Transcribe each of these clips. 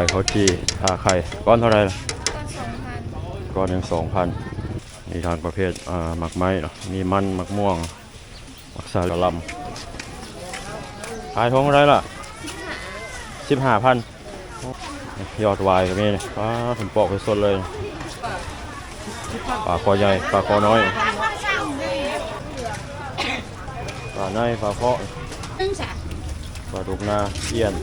ไข่เขาจีทาไข่ก้อนเท่าไหรล่ะก็สองพันก้อนหนึ่งสองพันมีทางประเภทอ่าหมักไม้เนาะมีมันหมักม่วงหมักสาลกะหลำขายทงอะไรล่ะสิบห้าพันยอดวายก็มีนี่ป้าผมปอกไปสดเลยปลาคอใหญ่ปลาคอน้อยปลาในปลาเคาะนึ่งจ้ะปลาดุกนาเอี้ยน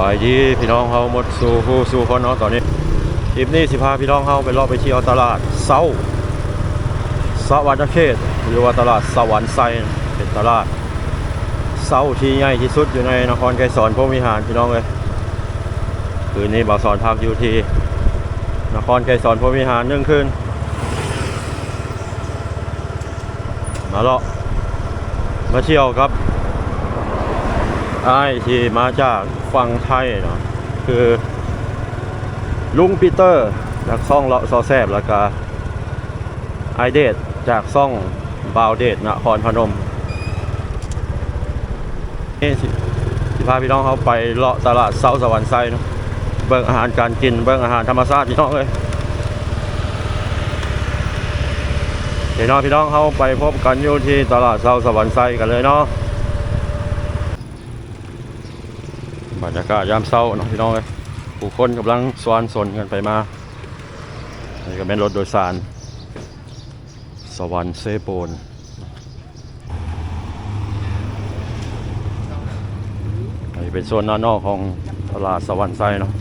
บายดีพี่น้องเฮาหมดสู่ผู้สู่คนเนาะตอนนี้คลิปนี้สิพาพี่น้องเฮาไปรอบไปเที่ยวตลาดเซาสวรรค์เขตหรือว่าตลาดสวรรค์ไซเป็นตลาดเซาที่ใหญ่ที่สุดอยู่ในนครไกรสอนพรมิหารพี่น้องเลยคืนนี้บ่าวสอนพักอยู่ที่นครไกรสอนพรมิหารนึ่งคืนมาเลาะมาเที่ยวครับ ไอ้ที่มาจากฝั่งไทยเนาะคือ ลุงปีเตอร์จากซ่องเลาะซอแซบแล้วก็ไอเดดจากซ่องบาวเดดนครพนมนี่สิสิพาพี่น้องเขาไปเลาะตลาดเซาสวรรค์ไซเนาะเบิ่งอาหารการกินเบิ่งอาหารธรรมชาติพี่น้องเลยเดี๋ยวน้องพี่น้องเขาไปพบกันอยู่ที่ตลาดเซาสวรรค์ไซกันเลยเนาะ รรยากาศยามเช้าเนาะพี่น้องเลยผู้คนกำลังสวนสนกันไปมานี่ก็เป็นรถโดยสาร สวรรค์เซโปนอันนี้เป็นโซนหน้านอกของตลาดสวรรค์ไซเนาะ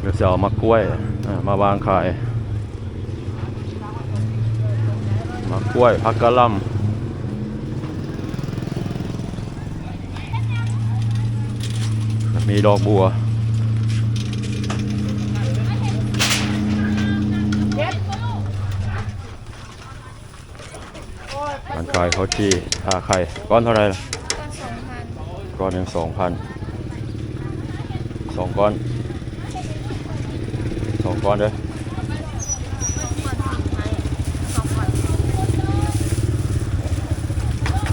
เดี๋ยวจะเอามะกล้วยมาวางขายมะกล้วยผักกะล่ำ มีดอกบัวมันขายเขาจีทาไข่ก้อนเท่าไหรล่ะก็สองพันก้อนหนึ่งสองพันสองก้อนสองก้อนเด้อ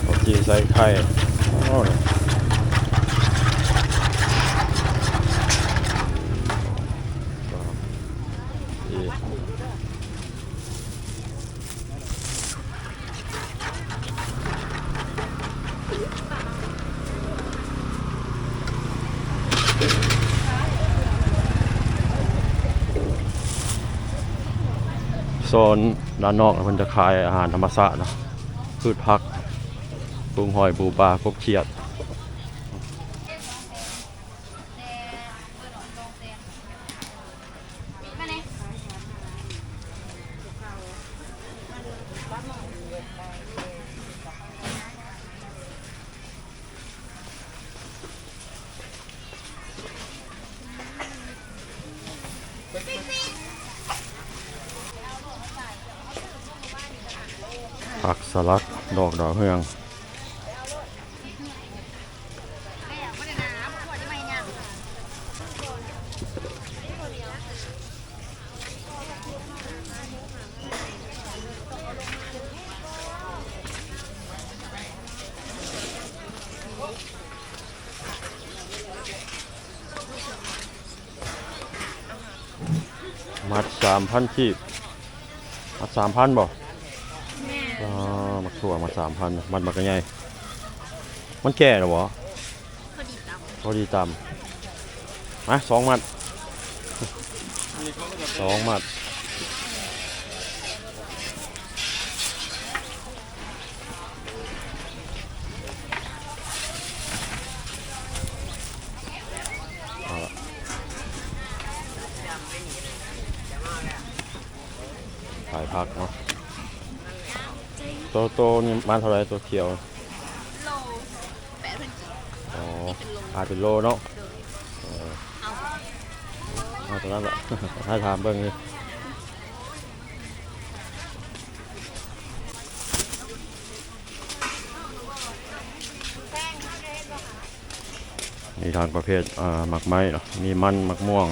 เขาจีใส่ไข่โอ้ยจีโซนด้านนอกมันจะขายอาหารธรรมชาตินะพืชผักปรุงหอยปูปลากบเขียด ผักสลัดดอกดาวเฮืองมัดสามพันขีดมัดสามพันบ่แม่อ่ามัก ถั่วมาสามพันมันมักกันไงมันแก่เหรอวะพอดีตพอดีตำมาสองมัดสองมัด ตัวโตนี่มาเท่าไรตัวเขียว โลแปดพันกีบอ๋ออาจเป็นโลเนาะเอาเอาตัวนั้นแหละ ถ้าถามเบิ่งนี่มีทางประเภทอ่าหมักไม้เนาะมีมันหมักม่วง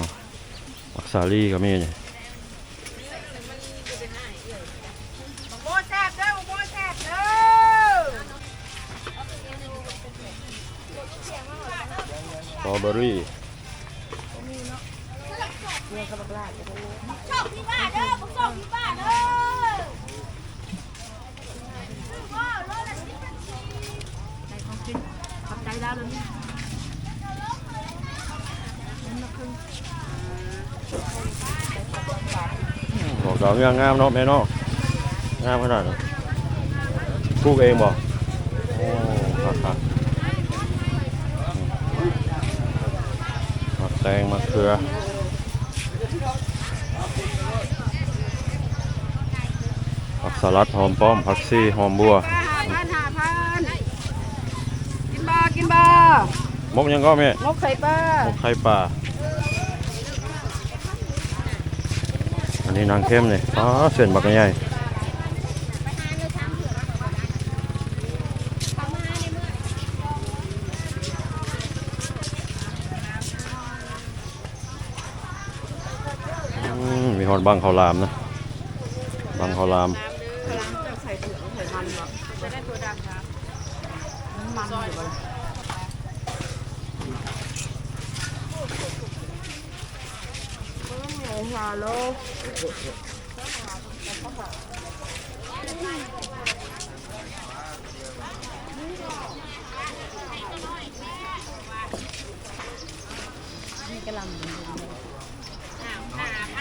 หมักสาลี่ก็มีเนี่ย ตรอเบอรี่ชอบที่บ้านเด้อผมชอบที่บ้านเด้อว้าวรถละสิบนาทีใจของกินขอบใจแล้วเลยนี่บอกดอกงามงามๆเนาะแม่เนาะงามขนาดนั้นปลูกเองบ่โอ้ครับครับมัก แตงมักเขือผักสลัดหอมป้อมผักซี่หอมบัวห้าพันห้าพันกินบากินบามกยังก็แม่งกไข่ปลามกไข่ป่าอันนี้นางเข้มเลยอ๋อเส้นบักใหญ่อืมมีห อดบังข้าวหลามนะบังข้าวหลามกำลังจะใส่ถุงใส่มันเหรอจะได้ตัวดำนะมันมันอยู่บ่ล่ะลโหลห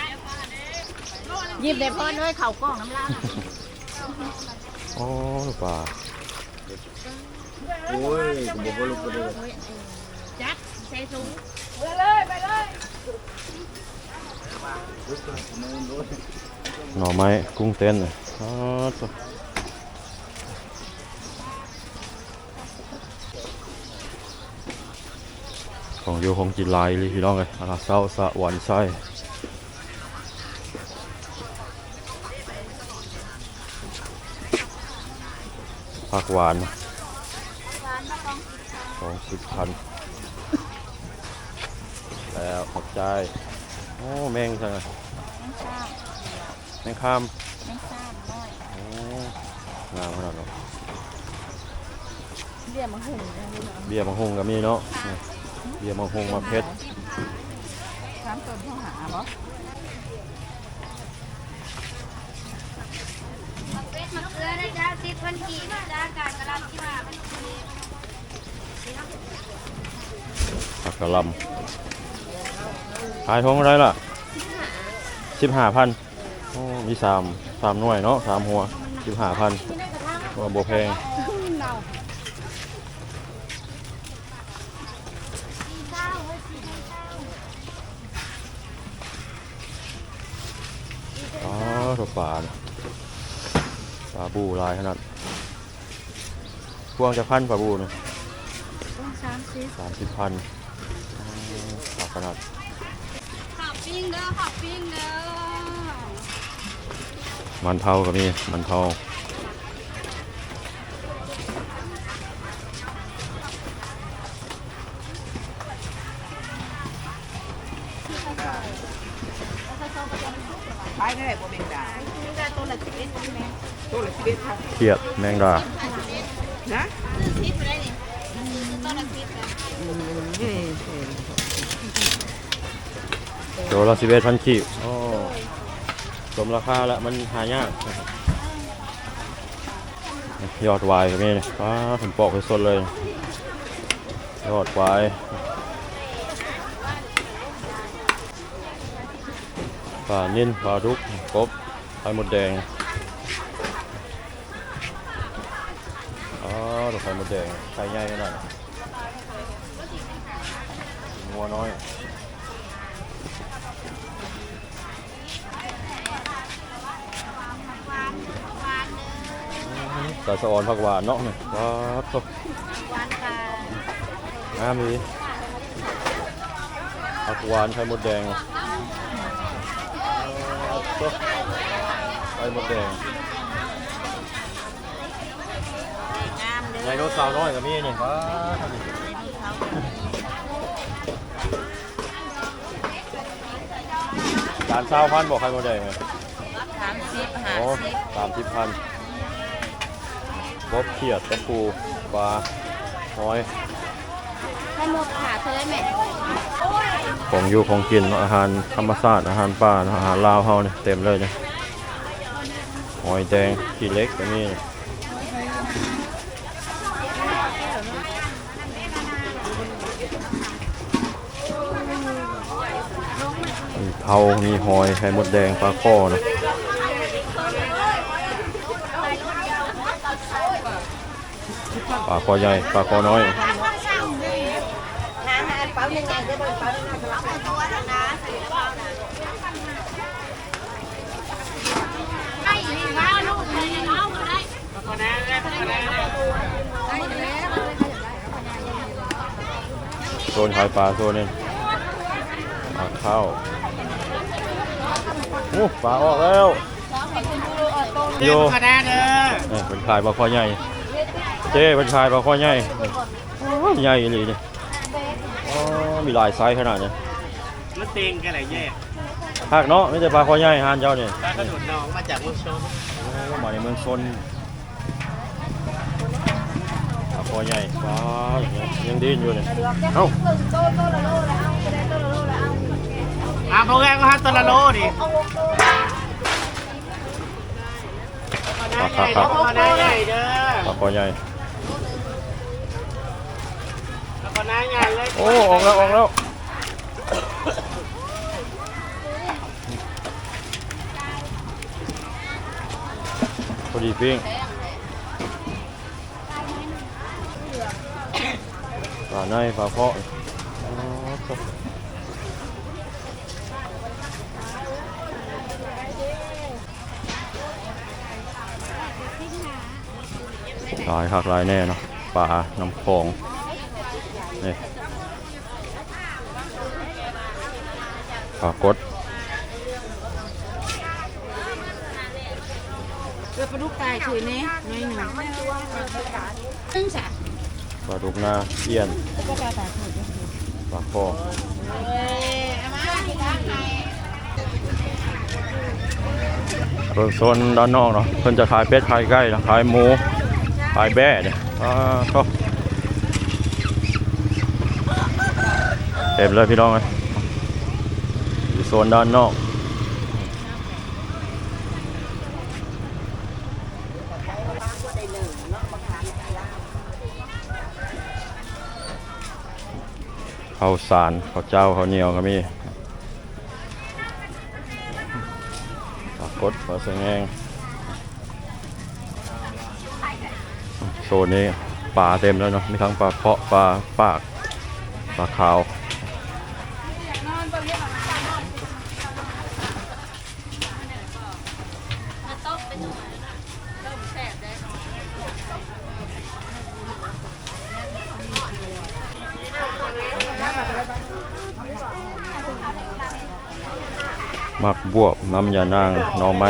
ยิบได้พ่อน้อยเข่ากล้องน้ำลายอ๋อลูกปลาจัดใส่ถุงไปเลยไปเลยหน่อไม้กุ้งเต้นเลยอ๋อตัวของอยู่ของจินลายเลยพี่น้องเลยอาหารเช้าสะหวานไส้ ผักหวานสองสิบพันแล้วขอบใจ โอ้ แมงจังอะแมงข้ามไม่ทราบน้อยโอ้งามขนาดนั้นเรียกมาหุงนะพี่น้องเบียร์มังหงก็มีเนาะนี่เบียร์มังหงมาเพชรสามต้นเขาหาบ่ มาเป็ดมาเกลือได้จ้าสิบพันกี่จ้าการกระลำที่ว่าพันกี่ ผักกะหลำขายทงอะไรล่ะสิบห้าพันมีสามสามหน่วยเนาะสามหัวสิบห้าพันว่าโบแพงอ๋อตัวปลานปลาบูลายขนาด วงจะพันปลาบูเนาะสามสิบสามสิบพันปลาขนาดขับปิ้งเด้อขับปิ้งเด้อมันเทาก็มีมันเทา嗯ขายได้บ่แมงดานี่ได้ตัวละสิบเอ็ดใช่ไหมตัวละสิบเอ็ดครับเขียดแมงดา นะซื้อสิเลยนี่ตัวละสิบเลยอืมนี่ตัวละสิบเอ็ดพันขีดโอ้สมราคาแล้วมันหายากยอดวายก็มีนี่ป้าผมปอกไปสดเลย ยอดวายปลานิ่นปลาดุกกบไข่มดแดง อ๋อตัวไข่มดแดงไข่ใหญ่ขนาดนั้นงัวน้อยหวานหวานเด้อตาสะออนผักหวานเนาะนี่ว้าวตกหวานค่ะงามดีผักหวานไข่มดแดงตกไข่มดแดง ไดโนเสาร์น้อยกับมีเนี่ว้าสามเช้าพันบอกใครมาได้ไหมสามสิบหาโอ้สามสิบพันบอบเขียดตะปูปลาหอย ให้หมดขาเธอได้ไหมของอยู่ของกินอาหารธรรมชาติอาหารป่าอาหารลาวเฮาเนี่ยเต็มเลยเนี่ยหอยแดงขี้เล็กก็มีนี่ามีหอยไข่มดแดงปลาข้อเนาะปลาคอใหญ่ปลาคอน้อยโซนขายปลาโซนนี้ปลาข้าว โอ้ปลาออกแล้วโยคณะเด้อเนี่ยเป็นขายปลาคอใหญ่เจ้เป็นขายปลาคอใหญ่โอ้ยใหญ่เลยเนี่ยอ๋อมีหลายไซส์ขนาดเนี้ยมันเต็งกันไหนแย่ภาคเนาะไม่ใช่ปลาคอใหญ่ฮานเจ้าเนี่ยปลากระโดดน้องมาจากเมืองชนโอ้มาในเมืองชนปลาคอใหญ่ปลาอย่างเงี้ยยังดิ้นอยู่เนี่ยเอ้า อะโปรแกรมก็ฮัตตวละโลดิปลาครับครับคณะใหญ่เด้อปลาคอใหญ่คณะใหญ่เลยโอ้ออกแล้วออกแล้วพอดีปิ้งปลาในปลาเพาะอ๋อครับห ลายคักหลายแน่เนาะปลาน้ำคลองนี่ปลากดเรือปลาดุกตายคืนนี้น้อยหนึ่งซึ่งสะปลาดุกนาเอี้ยนก็ปลาตายคืนปลาคอเบิ่งโซนด้านนอกเนาะเพิ่นจะขายเป็ดขายไก่นะขายหมู ขายแบ่เนี่ยอ่าก็เต็มเลยพี่น้องเลยอยู่โซนด้านนอกข้าวสารข้าวเจ้าข้าวเหนียวก็มีปลากดปลาสะแงงโซนนี้ปลาเต็มแล้วเนาะมีทั้งปลาเพาะปลาปากปลาขาวมักบวบน้ำยานางหน่อไม้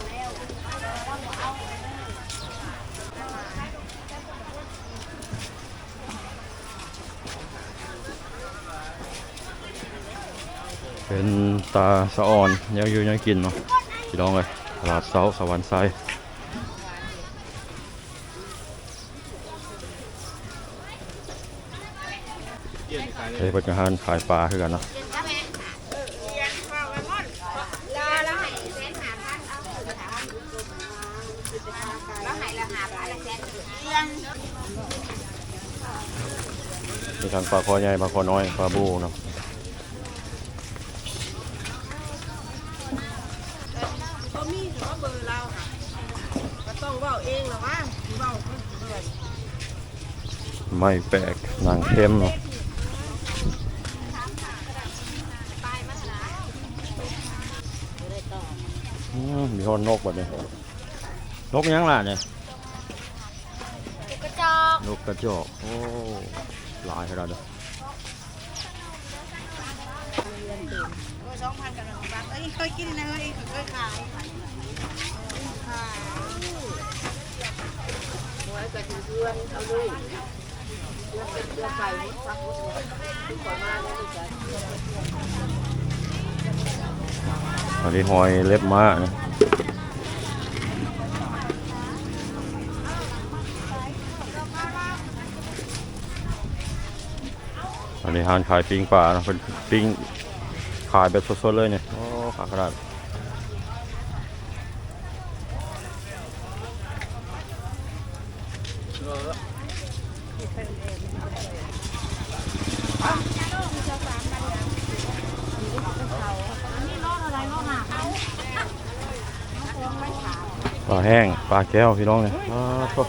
เป็นตาสะอ่อนยังอยู่ยังกินเนาะพี่น้องเลยตลาดเสาสวรรค์ไซเฮ้ยเป็นอาหารขายปลาคือกันเนาะแล้วให้แสนกันเอาะมีทั้งปลาคอใหญ่ปลาคอน้อยปลาบูเนาะ ก็มีแต่ว่าเบอร์เราค่ะก็ต้องเว่าเองหรอวะที่เว่าคนเดือนไม่แปลกหนังเข้มเนาะอืมมีคนนกแบบนี้นกยังล่ะเนี่ยกระจนกกระจอกโอ้หลายขนาดเลย สองพันกับหนึ่งบาทเอ้ยเคยกินนะเฮ้ยเคยขายขายหัวจะกินเพื่อนเอาลูกเพื่อนเป็นเพื่อนไก่มุดฟักมุดเลยทุกคนมาแล้วลูกจ้ะอันนี้หอยเล็บม้านะอันนี้หานขายปิ้งปลานะเป็นปิ้ง ขายแบบสดๆเลยเนี่ย โอ้ขายขนาดปลาแห้งปลาแก้วพี่น้องเนี่ยปลาโถ่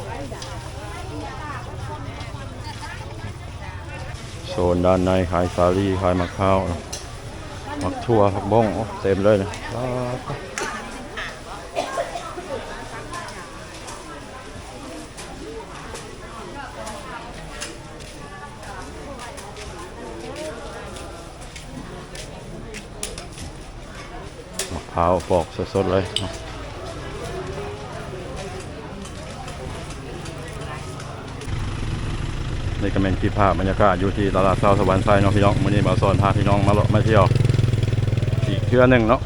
โซนด้านในขายสาลี่ขายมะข้าวเนาะ มักทั่วผักบ้งโอ้เต็มเลยนะมะพร้าวปอกสดๆเลยนี่ก็เป็นคลิปภาพบรรยากาศอยู่ที่ตลาดเช้าสวรรค์ไซเนาะพี่น้องวันนี้มาสอนพาพี่น้องมาเลาะมาเที่ยว ทื่อหนึ่งเนาะ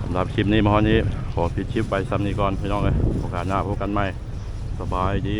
สำหรับคลิปนี้มาฮอนี้ ขอปิดคลิปไปซ้ำนี้ก่อนพี่น้องเลยโอกาสหน้าพบกันใหม่ สบายดี